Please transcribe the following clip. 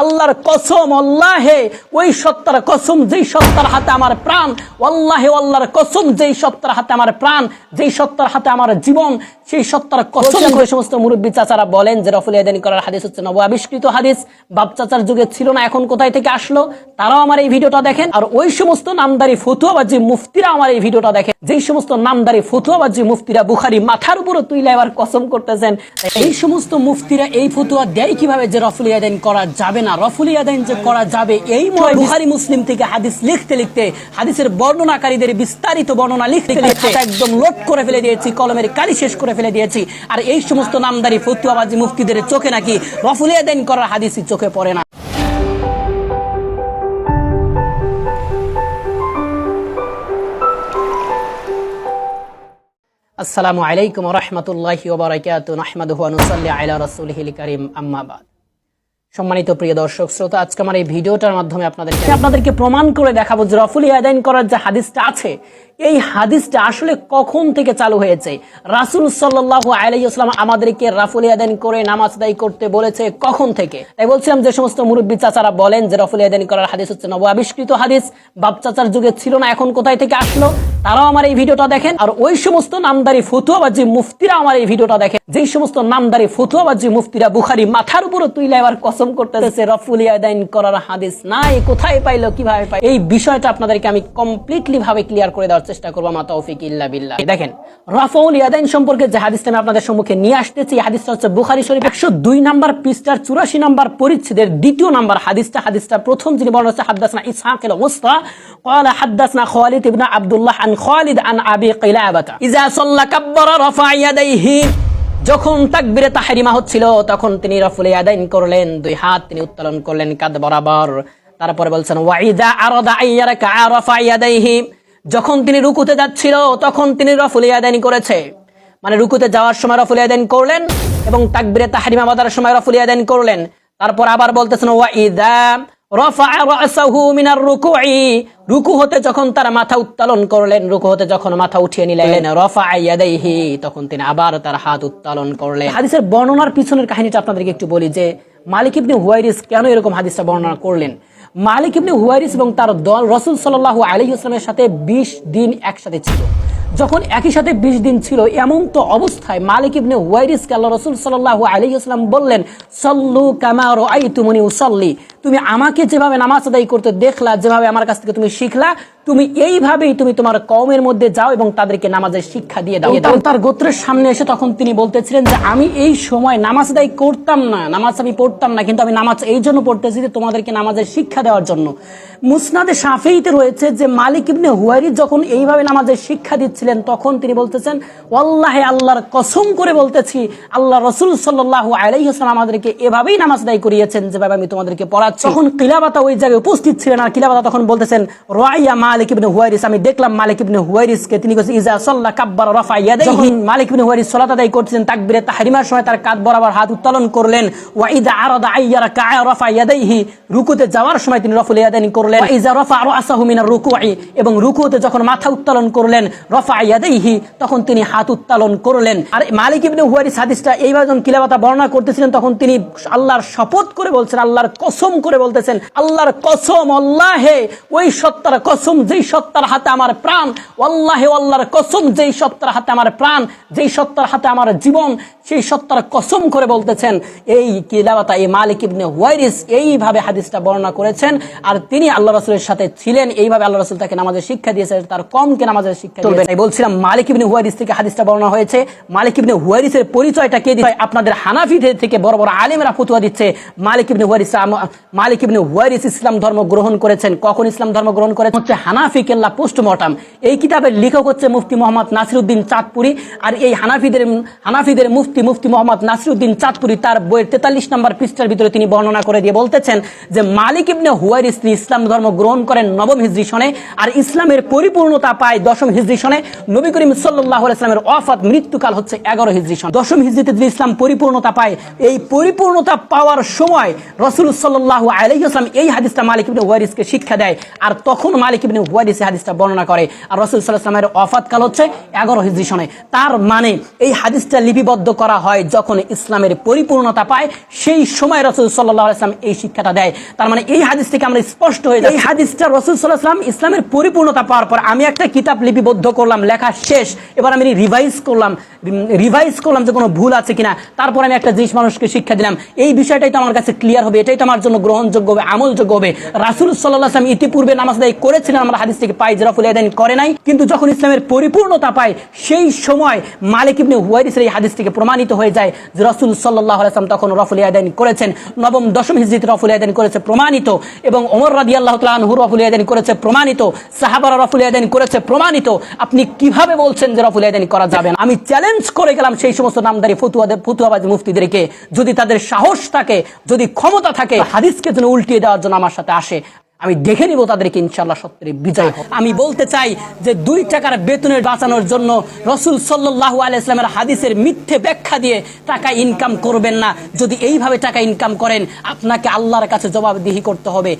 আল্লাহর কসম আল্লাহে ওই সত্তার কসম যেই সত্তার হাতে আমার প্রাণ আল্লাহে আল্লাহর কসম যেই সত্তার হাতে আমার প্রাণ যেই সত্তার হাতে আমার জীবন সেই সত্তার কসম করে সমস্ত মুরব্বী চাচারা বলেন যে রফুল ইয়াদানি করার হাদিস হচ্ছে নব আবিষ্কৃত হাদিস। বাপ চাচার যুগে ছিল না এখন কোথায় থেকে আসলো? তারাও আমার এই ভিডিওটা দেখেন। আর ওই সমস্ত নামদারি ফতুয়াবাজি মুফতিরা আমার এই ভিডিওটা দেখেন। যেই সমস্ত নামদারি ফতুয়াবাজি মুফতিরা বুখারি মাথার উপরে তুইলে এবার কসম করতেছেন। এই সমস্ত মুফতিরা এই ফতুয়া দেয় কীভাবে যে রফুল ইয়াদাইন করা যাবে না রফুল ইয়াদাইন যে করা যাবে এই ময় বুখারি মুসলিম থেকে হাদিস লিখতে লিখতে হাদিসের বর্ণনাকারীদের বিস্তারিত বর্ণনা লিখতে লিখতে একদম লোড করে ফেলে দিয়েছি কলমের কালি শেষ করে ফেলে দিয়েছি। আর এই সমস্ত নামদারি ফতুয়াবাজি মুফতিদের চোখে নাকি রফুল ইয়াদাইন করার হাদিসই চোখে পড়ে না। আসসালামু আলাইকুম রহমতুল্লাহি ওবরাকাত নাহমাদুহু ওয়া নুসাল্লি আলা রাসূলিহিল কারীম আম্মা বাদ। সম্মানিত প্রিয় দর্শক শ্রোতা, আজকে আমার এই ভিডিওটার মাধ্যমে আপনাদেরকে আপনাদেরকে প্রমাণ করে দেখাবো যে রফুল ইয়াদাইন করার যে হাদিসটা আছে, এই হাদিসটা আসলে কখন থেকে চালু হয়েছে? রাসূল সাল্লাল্লাহু আলাইহি ওয়াসাল্লাম আমাদেরকে রাফুল ইয়াদাইন করে নামাজ আদায় করতে বলেছে কখন থেকে? তাই বলছিলাম যে সমস্ত মুরব্বী চাচারা বলেন যে রফুল ইয়াদাইন করার হাদিস হচ্ছে নব আবিষ্কৃত হাদিস। বাপ চাচার যুগে ছিল না, এখন কোথায় থেকে আসলো? তারাও আমার এই ভিডিওটা দেখেন আর ওই সমস্ত নামদারি ফতুয়াবাজি মুফতিরা আমার এই ভিডিওটা দেখেন যেই সমস্ত নামদারি ফতুয়াবাজি মুফতিরা বুখারি মাথার উপরে তুইলে এবার কসম করতেছে রফুল ইয়াদাইন করার হাদিস নাই কোথায় পাইলো কিভাবে পাই এই বিষয়টা আপনাদেরকে আমি কমপ্লিটলি ভাবে ক্লিয়ার করে দেওয়ার চেষ্টা করবো মা তৌফিক ইল্লা বিল্লাহ দেখেন রফউল ইয়াদাইন সম্পর্কে যে হাদিসটা আমি আপনাদের সম্মুখে নিয়ে আসতেছি এই হাদিসটা হচ্ছে বুখারী শরীফ একশো দুই নাম্বার পৃষ্ঠার চুরাশি নাম্বার পরিচ্ছেদের দ্বিতীয় নাম্বার হাদিসটা হাদিসটা প্রথম যিনি বর্ণনা হচ্ছে হাদ্দাসনা ইসহাক আল মুস্তা قال حدثنا خالد بن عبد الله عن আন খালিদ আন আবি কিলাবাতা। ইজা সাল্লা কাব্বারা রাফা ইয়াদাইহি। যখন তাকবিরে তাহরিমা হচ্ছিল, তখন তিনি রফুল ইয়াদাইন করলেন, দুই হাত তিনি উত্তোলন করলেন, কাঁধ বরাবর। তারপরে বলছেন ওয়াইদা আরাদা আইয়ারাকা আরাফা ইয়াদাইহি। যখন তিনি রুকুতে যাচ্ছিল, তখন তিনি রফুল ইয়াদাইন করেছে। মানে রুকুতে যাওয়ার সময় রফুল ইয়াদাইন করলেন এবং তাকবিরে তাহরিমা বাদার সময় রফুল ইয়াদাইন করলেন। তারপর আবার বলতেছেন ওয়াইদা রুকু হতে যখন তার মাথা উত্তোলন করলেন রুকু হতে যখন মাথা উঠিয়ে নিলেন রফা ইয়াদাইহি তখন তিনি আবার তার হাত উত্তোলন করলেন। হাদিসের বর্ণনার পিছনের কাহিনীটা আপনাদেরকে একটু বলি যে মালিক ইবনে হুয়াইরিস কেন এরকম হাদিসটা বর্ণনা করলেন? মালিক ইবনে হুয়াইরিস এবং তার দল রসুল আলাইহি ওয়াসাল্লামের সাথে 20 দিন একসাথে ছিল। যখন একই সাথে বিশ দিন ছিল এমন তো অবস্থায় মালিক ইবনে হুয়াইরিসকে আল্লাহ রসুল সাল্লাল্লাহু আলাইহি ওয়াসাল্লাম বললেন সল্লু কামা রাআইতুমুনি উসাল্লি। তুমি আমাকে যেভাবে নামাজ আদায় করতে দেখলা যেভাবে আমার কাছ থেকে তুমি শিখলা তুমি এইভাবেই তুমি তোমার কওমের মধ্যে যাও এবং তাদেরকে নামাজের শিক্ষা দিয়ে দাও। তার গোত্রের সামনে এসে তখন তিনি বলতেছিলেন যে আমি এই সময় নামাজ আদায় করতাম না নামাজ আমি পড়তাম না কিন্তু আমি নামাজ এই জন্য পড়তেছি যে তোমাদেরকে নামাজের শিক্ষা দেওয়ার জন্য। মুসনাদে সাফেইতে রয়েছে যে মালিক ইবনে হুয়ারি যখন এইভাবে নামাজের শিক্ষা দিচ্ছিলেন তখন তিনি বলতেছেন আল্লাহে আল্লাহর কসম করে বলতেছি আল্লাহ রসুল সাল্লাহ আলাইহাসাল্লাম আমাদেরকে এভাবেই নামাজ আদায় করিয়েছেন যেভাবে আমি তোমাদেরকে পড়াচ্ছি তখন কিলাবাতা ওই জায়গায় উপস্থিত ছিলেন আর কিলাবাতা তখন বলতেছেন রাইয়া মালিক ইবনে হুয়ারিস আমি দেখলাম মালিক ইবনে হুয়ারিসকে তিনি বলছেন ইজা সাল্লাহ কাব্বার রাফা ইয়াদাইহি। মালিক ইবনে হুয়ারিস সালাত আদায় করতেছেন, তাকবীরে তাহরিমার সময় তার কাঁধ বরাবর হাত উত্তোলন করলেন। ওয়া ইদা আরাদা আইয়ারা কা'a রাফা ইয়াদাইহি। রুকুতে যাওয়ার সময় তিনি রফুল ইয়াদাইনি করলেন। ওয়া ইজা রাফা রাসাহু মিনার রুকুই এবং রুকুতে যখন মাথা উত্তোলন করলেন, রাফা ইয়াদাইহি। তখন তিনি হাত উত্তোলন করলেন। আর মালিক ইবনে হুয়ারিস হাদিসটা এইভাবে যখন কিলাবাতা বর্ণনা করতেছিলেন, তখন তিনি আল্লাহর শপথ করে বলছেন, আল্লাহর কসম করে বলতেছেন আল্লাহর কসম আল্লাহে ওই সত্তার কসম যেই সত্তার হাতে আমার প্রাণ আল্লাহে আল্লাহর কসম যেই সত্তার হাতে আমার প্রাণ যেই সত্তার হাতে আমার জীবন সেই সত্তার কসম করে বলতেছেন। এই কিলাবাতা এই মালিক ইবনে হুয়াইরিস এইভাবে হাদিসটা বর্ণনা করেছেন আর তিনি আল্লাহ রসুলের সাথে ছিলেন এইভাবে আল্লাহ রসুল তাকে নামাজের শিক্ষা দিয়েছে তার কমকে নামাজের শিক্ষা তাই বলছিলাম মালিক ইবনে হুয়াইরিস থেকে হাদিসটা বর্ণনা হয়েছে। মালিক ইবনে হুয়াইরিসের পরিচয়টা কে দিচ্ছে আপনাদের হানাফিদের থেকে বড় বড় আলেমরা ফতুয়া দিচ্ছে। মালিক ইবনে হুয়াইরিস মালিক ইবনে হুয়াইরিস ইসলাম ধর্ম গ্রহণ করেছেন। কখন ইসলাম ধর্ম গ্রহণ করেছেন? হচ্ছে হানাফি কেল্লা পোস্টমর্টম। এই কিতাবের লেখক হচ্ছে মুফতি মোহাম্মদ নাসিরুদ্দিন চাঁদপুরি। আর এই হানাফিদের হানাফিদের মুফতি মুফতি মোহাম্মদ নাসিরুদ্দিন চাঁদপুরি তার বইয়ের তেতাল্লিশ নম্বর পৃষ্ঠার ভিতরে তিনি বর্ণনা করে দিয়ে বলতেছেন যে, মালিক ইবনে হুয়াইরিস তিনি ইসলাম ধর্ম গ্রহণ করেন নবম হিজরি সনে আর ইসলামের পরিপূর্ণতা পায় দশম হিজরি সনে। নবী করিম সাল্লাহ ইসলামের অফাত মৃত্যুকাল হচ্ছে এগারো হিজরি সন। দশম হিজরিতে যদি ইসলাম পরিপূর্ণতা পায়। এই পরিপূর্ণতা পাওয়ার সময় রসুল সাল্লাহ সাল্লাল্লাহু আলাইহি ওয়াসাল্লাম এই হাদিসটা মালিক ইবনে হুয়ারিসকে শিক্ষা দেয়। আর তখন মালিক ইবনে হুয়ারিস এই হাদিসটা বর্ণনা করে। আর রাসূল সাল্লাল্লাহু আলাইহি ওয়াসাল্লামের ওয়াফাত কাল হচ্ছে 11 হিজরি সনে। তার মানে এই হাদিসটা লিপিবদ্ধ করা হয় যখন ইসলামের পরিপূর্ণতা পায়, সেই সময় রাসূল সাল্লাল্লাহু আলাইহি ওয়াসাল্লাম এই শিক্ষাটা দেয়। তার মানে এই হাদিস থেকে আমরা স্পষ্ট হয়ে এই হাদিসটা রাসূল আলাইহি ইসলামের পরিপূর্ণতা পাওয়ার পর আমি একটা কিতাব লিপিবদ্ধ করলাম, লেখা শেষ। এবার আমি রিভাইজ করলাম রিভাইজ করলাম যে কোনো ভুল আছে কিনা। তারপর আমি একটা জিনিস মানুষকে শিক্ষা দিলাম। এই বিষয়টাই তো আমার কাছে ক্লিয়ার হবে, এটাই তো আমার জন্য গ্রহণযোগ্য হবে, আমলযোগ্য হবে। রাসুল সাল্লাহ আসলাম ইতিপূর্বে নামাজ আদায় করেছিলেন, আমরা হাদিস থেকে পাই যে রফুল আদায়ন করে নাই। কিন্তু যখন ইসলামের পরিপূর্ণতা পায়, সেই সময় মালিক ইবনে হুয়াইরিসের এই হাদিস থেকে প্রমাণিত হয়ে যায় যে রসুল সাল্লাহ আসলাম তখন রফুল আদায়ন করেছেন। নবম, দশম হিজরিতে রফুল আদায়ন করেছে প্রমাণিত এবং ওমর রাদি আল্লাহ তালহু রফুল আদায়ন করেছে প্রমাণিত। সাহাবারা রফুল আদায়ন করেছে প্রমাণিত। আপনি কীভাবে বলছেন যে রফুল আদায়ন করা যাবে না? আমি চ্যালেঞ্জ করে গেলাম সেই সমস্ত নামদারি ফতুয়াদের ফতুয়াবাজ মুফতিদেরকে। যদি তাদের সাহস থাকে, যদি ক্ষমতা থাকে হাদিসকে যেন উল্টিয়ে দেওয়ার জন্য আমার সাথে আসে। আমি দেখে নিব তাদেরকে ইনশাল্লাহ সত্যের বিজয়। আমি বলতে চাই যে দুই টাকার বেতনের বাঁচানোর জন্য রসুল সাল্লাহ আলাইসলামের হাদিসের মিথ্যে ব্যাখ্যা দিয়ে টাকা ইনকাম করবেন না। যদি এইভাবে টাকা ইনকাম করেন, আপনাকে আল্লাহর কাছে জবাবদিহি করতে হবে।